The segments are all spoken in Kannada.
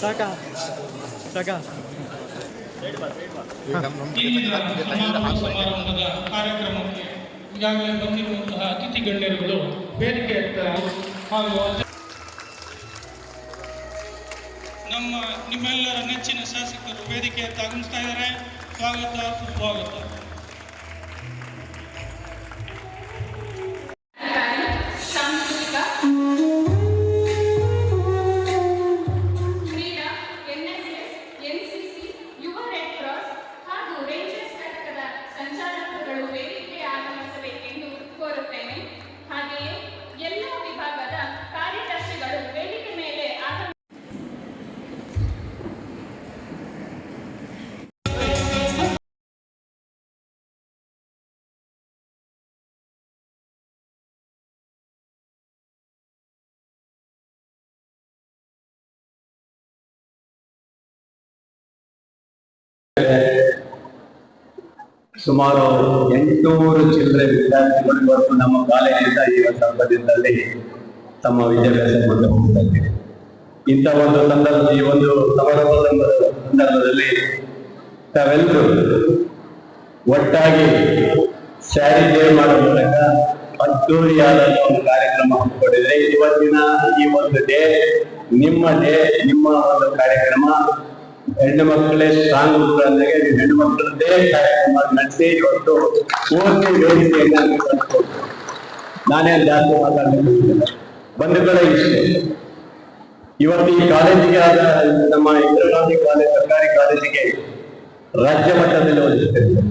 ಸಾಕಾ ಸಾಕಾ ಕಾರ್ಯಕ್ರಮಕ್ಕೆ ಈಗಾಗಲೇ ಬಂದಿರುವಂತಹ ಅತಿಥಿ ಗಣ್ಯರುಗಳು ಹಾಗೂ ನಮ್ಮ ನಿಮ್ಮೆಲ್ಲರ ನೆಚ್ಚಿನ ಶಾಸಕರು ವೇದಿಕೆ ಆಗಮಿಸ್ತಾ ಇದ್ದಾರೆ. ಸ್ವಾಗತ, ಸುಸ್ವಾಗತ. ಸುಮಾರು ಎಂಟುನೂರು ಚಿಲ್ಲರೆ ವಿದ್ಯಾರ್ಥಿಗಳು ಇವತ್ತು ನಮ್ಮ ಕಾಲೇಜಿಂದ ಈ ಒಂದು ಸಂದರ್ಭದಲ್ಲಿ ತಮ್ಮ ವಿದ್ಯಾಭ್ಯಾಸ ಹೋಗ್ತಾರೆ ಇಂಥ ಒಂದು ಸಂದರ್ಭ ಈ ಒಂದು ಸಮಾರಂಭದ ಸಂದರ್ಭದಲ್ಲಿ ತಾವೆಲ್ಲರೂ ಒಟ್ಟಾಗಿ ಸ್ಯಾರಿ ಡೇ ಮಾಡುವ ಮೂಲಕ ಅದ್ದೂರಿಯಾದ ಒಂದು ಕಾರ್ಯಕ್ರಮ ಹಮ್ಮಿಕೊಂಡಿದೆ ಇವತ್ತಿನ ಈ ಒಂದು ಡೇ, ನಿಮ್ಮ ಡೇ, ನಿಮ್ಮ ಒಂದು ಕಾರ್ಯಕ್ರಮ ಹೆಣ್ಣು ಮಕ್ಕಳೇ ಸ್ಟ್ರಾಂಗ್ ಅಂದಾಗ ಹೆಣ್ಣು ಮಕ್ಕಳದ್ದೇ ಕಾರ್ಯಕ್ರಮ ನಡೆಸಿ ಇವತ್ತು ಪೂರ್ತಿ ತಂದ್ಕೊಟ್ರು. ನಾನೇ ಜಾಸ್ತಿ ಮಾತಾಡಲಿಕ್ಕೆ ಬಂಧುಗಳೇ ಇಷ್ಟೇ. ಇವತ್ತು ಈ ಕಾಲೇಜಿಗೆ ಆದ ನಮ್ಮ ಇಂದಿರಾ ಗಾಂಧಿ ಕಾಲೇಜ್ ಸರ್ಕಾರಿ ಕಾಲೇಜಿಗೆ ರಾಜ್ಯ ಮಟ್ಟದಲ್ಲಿ ಓದಿಸ್ತಿದ್ದಾರೆ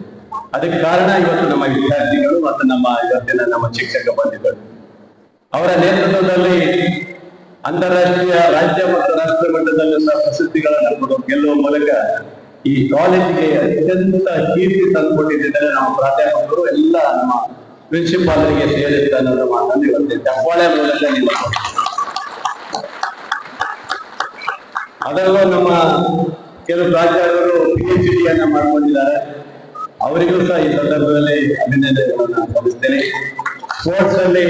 ಅದಕ್ಕೆ ಕಾರಣ ಇವತ್ತು ನಮ್ಮ ವಿದ್ಯಾರ್ಥಿಗಳು ಮತ್ತು ನಮ್ಮ ಇವತ್ತಿನ ನಮ್ಮ ಶಿಕ್ಷಕ ಬಂದಿದ್ದರು. ಅವರ ನೇತೃತ್ವದಲ್ಲಿ ಅಂತಾರಾಷ್ಟ್ರೀಯ ರಾಜ್ಯ ಮತ್ತು ರಾಷ್ಟ್ರ ಮಟ್ಟದಲ್ಲಿ ಪ್ರಶಸ್ತಿಗಳನ್ನು ಕೊಡುವ ಗೆಲ್ಲುವ ಮೂಲಕ ಈ ಕಾಲೇಜಿಗೆ ಅತ್ಯಂತ ಕೀರ್ತಿ ತಂದುಕೊಟ್ಟಿದ್ದೇನೆ ನಮ್ಮ ಪ್ರಾಧ್ಯಾಪಕರು ಎಲ್ಲ ನಮ್ಮ ಪ್ರಿನ್ಸಿಪಾಲರಿಗೆ ಸೇರಿರುತ್ತೆ ಅನ್ನೋದು ಮಾತನ್ನು ಇವತ್ತೆ ಚಪ್ಪಾಳೆ ಮೂಲಕ ಅದರಲ್ಲೂ ನಮ್ಮ ಕೆಲವು ಪ್ರಾಚಾರ್ಯರು ಪಿ ಎಚ್ ಮಾಡ್ಕೊಂಡಿದ್ದಾರೆ. ಅವರಿಗೂ ಸಹ ಈ ಸಂದರ್ಭದಲ್ಲಿ ಅಭಿನಂದನೆಗಳನ್ನು ಸಲ್ಲಿಸ್ತೇನೆ. ಸ್ಪೋರ್ಟ್ಸ್ ಅಲ್ಲಿ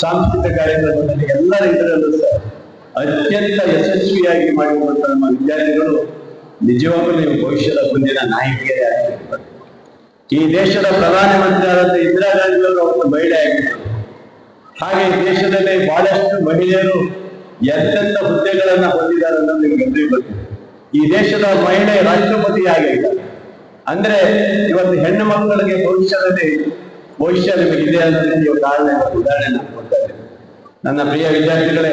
ಸಾಂಸ್ಕೃತಿಕ ಕಾರ್ಯಕ್ರಮದಲ್ಲಿ ಎಲ್ಲ ರೀತಿಯಲ್ಲೂ ಸಹ ಅತ್ಯಂತ ಯಶಸ್ವಿಯಾಗಿ ಮಾಡಿರುವಂತಹ ನಮ್ಮ ವಿದ್ಯಾರ್ಥಿಗಳು ನಿಜವಾಗಲೂ ನೀವು ಭವಿಷ್ಯದ ಮುಂದಿನ ನಾಯಕಿಯರೇ ಆಗಿರ್ತಾರೆ. ಈ ದೇಶದ ಪ್ರಧಾನಮಂತ್ರಿಯಾದಂಥ ಇಂದಿರಾ ಗಾಂಧಿ ಅವರು ಅವತ್ತು ಮಹಿಳೆ ಆಗಿದ್ದರು. ಹಾಗೆ ಈ ದೇಶದಲ್ಲಿ ಬಹಳಷ್ಟು ಮಹಿಳೆಯರು ಎಂತೆಂಥ ಹುದ್ದೆಗಳನ್ನ ಹೊಂದಿದ್ದಾರೆ ಅನ್ನೋದು ನಿಮ್ಗೆ ಎಲ್ರಿಗೂ ಗೊತ್ತಿದೆ ಈ ದೇಶದ ಮಹಿಳೆ ರಾಷ್ಟ್ರಪತಿ ಆಗಿದ್ದಾರೆ ಅಂದ್ರೆ ಇವತ್ತು ಹೆಣ್ಣು ಮಕ್ಕಳಿಗೆ ಭವಿಷ್ಯದಲ್ಲಿ ಭವಿಷ್ಯ ನಿಮಗಿದೆ ನೀವು ಕಾರಣ ಉದಾಹರಣೆ ನಾನು ನನ್ನ ಪ್ರಿಯ ವಿದ್ಯಾರ್ಥಿಗಳೇ,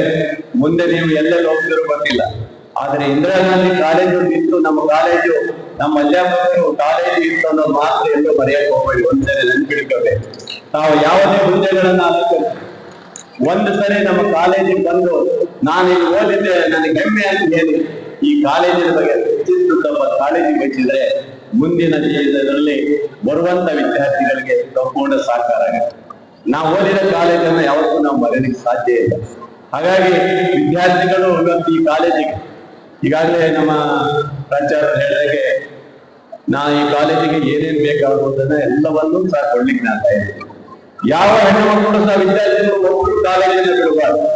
ಮುಂದೆ ನೀವು ಎಲ್ಲೆಲ್ಲಿ ಹೋಗಿದ್ರು ಗೊತ್ತಿಲ್ಲ ಆದ್ರೆ ಇಂದಿರಾ ಗಾಂಧಿ ಕಾಲೇಜು ಇತ್ತು ನಮ್ಮ ಕಾಲೇಜು, ನಮ್ಮ ಅಧ್ಯಾಪಕರು ಕಾಲೇಜು ಇತ್ತು ಅನ್ನೋ ಮಾತ್ರ ಎಲ್ಲೂ ಮರೆಯಕ್ಕೆ ಹೋಗ್ಬೇಡಿ. ಒಂದ್ಸರಿ ನೆನ್ಪಿಡ್ಕೋಬೇಕು ನಾವು ಯಾವುದೇ ಹುದ್ದೆಗಳನ್ನ ಅಲಂಕರಿಸಿ ಒಂದು ಸರಿ ನಮ್ಮ ಕಾಲೇಜಿಗೆ ಬಂದು ನಾನು ಇಲ್ಲಿ ಓದಿದ್ದೆ ನನಗೆ ಹೆಮ್ಮೆ ಅಂತ ಹೇಳಿ ಈ ಕಾಲೇಜಿನ ಬಗ್ಗೆ ತಮ್ಮ ಕಾಲೇಜಿಗೆ ವಹಿಸಿದ್ರೆ ಮುಂದಿನ ಜೀವನದಲ್ಲಿ ಬರುವಂತ ವಿದ್ಯಾರ್ಥಿಗಳಿಗೆ ಸಂಪೂರ್ಣ ಸಾಕಾರ ಆಗುತ್ತೆ. ನಾವು ಓದಿದ ಕಾಲೇಜನ್ನು ಯಾವತ್ತೂ ನಾವು ಮರೆಯಲಿಕ್ಕೆ ಸಾಧ್ಯ ಇಲ್ಲ. ಹಾಗಾಗಿ ವಿದ್ಯಾರ್ಥಿಗಳು ಇವತ್ತು ಈ ಕಾಲೇಜಿಗೆ, ಈಗಾಗಲೇ ನಮ್ಮ ಪ್ರಾಚಾರ್ಯ ಹೇಳಿದಾಗೆ ನಾ ಈ ಕಾಲೇಜಿಗೆ ಏನೇನ್ ಬೇಕಾಗುವುದನ್ನ ಎಲ್ಲವನ್ನೂ ಸಹ ಕೊಡ್ಲಿಕ್ಕೆ ನಾನು ಯಾವ ಹೆಣ್ಣು ಮಕ್ಕಳು ಸಹ ವಿದ್ಯಾರ್ಥಿಗಳು ಒಬ್ಬರು ಕಾಲೇಜಿನ ಬಿಡಬಾರ್ದು.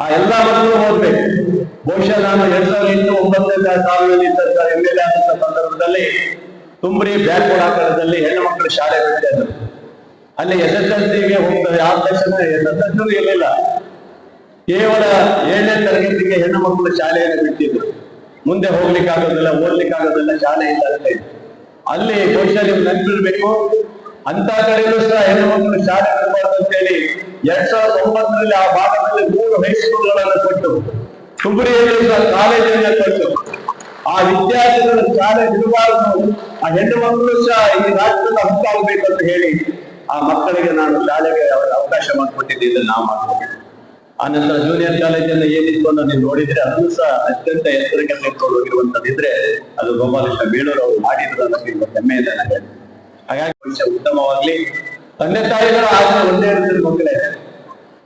ಆ ಎಲ್ಲಾ ಮಕ್ಕಳು ಓದ್ಬೇಕು. ಬಹುಶಃ ನಾನು ಎರಡ್ ಸಾವಿರದ ಎಂಟು ಒಂಬತ್ತನೇ ಸಾವಿರದಲ್ಲಿ ಇದ್ದಂತ ಎಂ ಎಲ್ ಆದಂತ ಸಂದರ್ಭದಲ್ಲಿ ತುಂಬ್ರಿ ಬ್ಯಾಕ್ವರ್ಡ್ ಆಕಾರದಲ್ಲಿ ಹೆಣ್ಣು ಮಕ್ಕಳು ಶಾಲೆ ಬಿಡ್ತಾ ಅಲ್ಲಿ ಎಸ್ ಎಸ್ ಎಲ್ ಸಿಗೆ ಹೋಗ್ತಾರೆ ಆ ತಕ್ಷಣ ಎಸ್ ಎಸ್ ಎಲ್ ಇರಲಿಲ್ಲ. ಕೇವಲ ಏಳನೇ ತರಗತಿಗೆ ಹೆಣ್ಣು ಮಕ್ಕಳು ಶಾಲೆಯನ್ನು ಬಿಟ್ಟಿದ್ರು. ಮುಂದೆ ಹೋಗ್ಲಿಕ್ಕೆ ಆಗೋದಿಲ್ಲ, ಓದ್ಲಿಕ್ಕೆ ಆಗೋದಿಲ್ಲ, ಶಾಲೆ ಇಲ್ಲ ಅಂತ. ಅಲ್ಲಿ ಬಹುಶಃ ನೀವು ನೆನಪಿರ್ಬೇಕು ಅಂತ ಕಡೆಯಲ್ಲೂ ಸಹ ಹೆಣ್ಣು ಮಕ್ಕಳು ಶಾಲೆ ಅಂತ ಹೇಳಿ ಎರಡ್ ಸಾವಿರದ ಒಂಬತ್ತರಲ್ಲಿ ಆ ಭಾಗದಲ್ಲಿ ಮೂರು ಹೈಸ್ಕೂಲ್ಗಳನ್ನು ಕೊಟ್ಟು ತುಮರಿಯಲ್ಲಿ ಕಾಲೇಜಿನ ಆ ವಿದ್ಯಾರ್ಥಿಗಳ ಶಾಲೆ ಬಿಡಬಾರದು ಆ ಹೆಣ್ಣು ಮಕ್ಕಳು ಸಹ ಈ ರಾಷ್ಟ್ರದ ಹಕ್ಕಾಗಬೇಕು ಅಂತ ಹೇಳಿ ಆ ಮಕ್ಕಳಿಗೆ ನಾನು ಶಾಲೆಗೆ ಅವರ ಅವಕಾಶ ಮಾಡಿಕೊಟ್ಟಿದ್ದೆ ನಾವು ಮಾಡ್ಕೊಂಡಿದ್ದೆ ಆ ನಂತರ ಜೂನಿಯರ್ ಕಾಲೇಜಿಂದ ಏನಿತ್ತು ಅನ್ನೋ ನೀವು ನೋಡಿದ್ರೆ ಅದು ಸಹ ಅತ್ಯಂತ ಎತ್ತರಕ್ಕೆ ತೆಗೆದುಕೊಂಡು ಹೋಗಿರುವಂತದ್ದಿದ್ರೆ ಅದು ಗೋಪಾಲಕೃಷ್ಣ ಬೇಳೂರು ಅವರು ಮಾಡಿದ್ರು ಅನ್ನೋದು ನನಗೆ. ಹಾಗಾಗಿ ಭವಿಷ್ಯ ಉತ್ತಮವಾಗ್ಲಿ. ತಂದೆ ತಾಯಿಗಳ ಆಸೆ ಒಂದೇ ಇರ್ತದೆ ಮಕ್ಕಳೇ.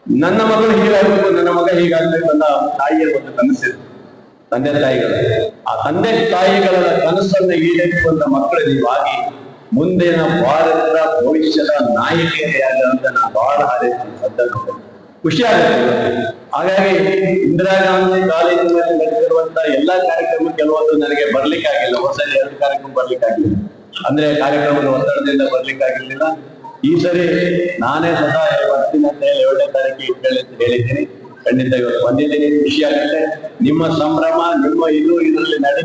ನನ್ನ ಮಗಳು ಹೀಗಾಗಬೇಕು ನನ್ನ ಮಗ ಹೀಗಾಗಲಿ ನನ್ನ ತಾಯಿಯ ಒಂದು ಕನಸಿದೆ. ತಂದೆ ತಾಯಿಗಳ, ಆ ತಂದೆ ತಾಯಿಗಳ ಕನಸನ್ನು ಈಡೇರಿಸುವಂತ ಮಕ್ಕಳು ನೀವಾಗಿ ಮುಂದಿನ ಭಾರತದ ಭವಿಷ್ಯದ ನಾಯಕಿಯಾಗ ಅಂತ ನಾನು ಬಹಳ ಸಂದರ್ಭ ಖುಷಿ ಆಗುತ್ತೆ. ಹಾಗಾಗಿ ಇಂದಿರಾ ಗಾಂಧಿ ಕಾಲೇಜಿನಲ್ಲಿ ನಡೆದಿರುವಂತ ಎಲ್ಲಾ ಕಾರ್ಯಕ್ರಮ ಕೆಲವೊಂದು ನನಗೆ ಬರ್ಲಿಕ್ಕೆ ಆಗಿಲ್ಲ ಹೊಸ ಎರಡು ಕಾರ್ಯಕ್ರಮ ಬರ್ಲಿಕ್ಕೆ ಆಗಿಲ್ಲ ಅಂದ್ರೆ ಕಾರ್ಯಕ್ರಮದ ಒತ್ತಡದಿಂದ ಬರ್ಲಿಕ್ಕೆ ಆಗಿರ್ಲಿಲ್ಲ ಈ ಸರಿ ನಾನೇ ಸದಾ ಬರ್ತೀನಿ ಅಂತ ಹೇಳಿ ಏಳನೇ ಹೇಳಿ ಹೇಳಿದ್ದೀನಿ. ಖಂಡಿತ ಇವತ್ತು ಬಂದಿದ್ದೀನಿ. ಖುಷಿ ಆಗುತ್ತೆ. ನಿಮ್ಮ ಸಂಭ್ರಮ, ನಿಮ್ಮ ಇದು ಇದರಲ್ಲಿ ನಡೆ